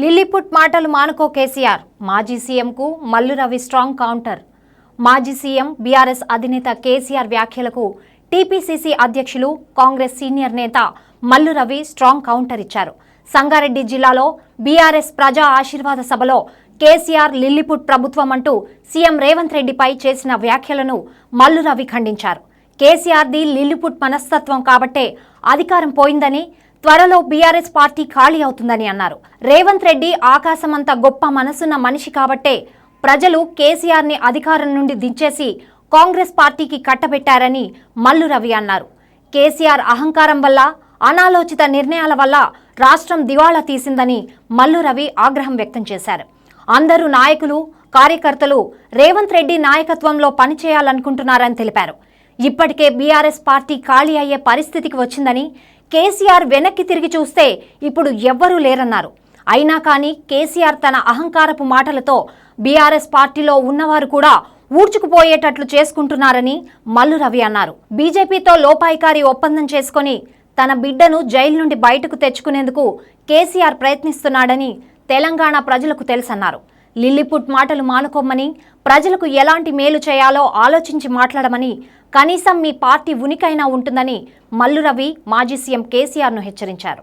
Lilliput మాటలు మానుకో కేసీఆర్. మాజీ సీఎంకు మల్లు రవి స్ట్రాంగ్ కౌంటర్. మాజీ సీఎం బీఆర్ఎస్ అధినేత కేసీఆర్ వ్యాఖ్యలకు టీపీసీసీ అధ్యక్షులు కాంగ్రెస్ సీనియర్ నేత మల్లు రవి స్ట్రాంగ్ కౌంటర్ ఇచ్చారు. సంగారెడ్డి జిల్లాలో బీఆర్ఎస్ ప్రజా ఆశీర్వాద సభలో కేసీఆర్ లిల్లీపుట్ ప్రభుత్వం అంటూ సీఎం రేవంత్ రెడ్డిపై చేసిన వ్యాఖ్యలను మల్లు రవి ఖండించారు. కేసీఆర్ది లిల్లిపుట్ మనస్తత్వం కాబట్టే అధికారం పోయిందని త్వరలో బీఆర్ఎస్ పార్టీ ఖాళీ అవుతుందని అన్నారు. రేవంత్ రెడ్డి ఆకాశమంత గొప్ప మనసున్న మనిషి కాబట్టే ప్రజలు కేసీఆర్ని అధికారం నుండి దించేసి కాంగ్రెస్ పార్టీకి కట్టబెట్టారని మల్లు రవి అన్నారు. కేసీఆర్ అహంకారం వల్ల అనాలోచిత నిర్ణయాల వల్ల రాష్ట్రం దివాళా తీసిందని మల్లు రవి ఆగ్రహం వ్యక్తం చేశారు. అందరూ నాయకులు కార్యకర్తలు రేవంత్ రెడ్డి నాయకత్వంలో పనిచేయాలనుకుంటున్నారని తెలిపారు. ఇప్పటికే బీఆర్ఎస్ పార్టీ ఖాళీ అయ్యే పరిస్థితికి వచ్చిందని కేసీఆర్ వెనక్కి తిరిగి చూస్తే ఇప్పుడు ఎవ్వరూ లేరన్నారు. అయినా కానీ కేసీఆర్ తన అహంకారపు మాటలతో బీఆర్ఎస్ పార్టీలో ఉన్నవారు కూడా ఊడ్చుకుపోయేటట్లు చేసుకుంటున్నారని మల్లు రవి అన్నారు. బీజేపీతో లోపాయికారి ఒప్పందం చేసుకొని తన బిడ్డను జైలు నుండి బయటకు తెచ్చుకునేందుకు కేసీఆర్ ప్రయత్నిస్తున్నాడని తెలంగాణ ప్రజలకు తెలుసన్నారు. లిల్లీపుట్ మాటలు మానుకోమని ప్రజలకు ఎలాంటి మేలు చేయాలో ఆలోచించి మాట్లాడమని కనీసం మీ పార్టీ ఉనికైనా ఉంటుందని మల్లురవి మాజీ సీఎం కేసీఆర్ను హెచ్చరించారు.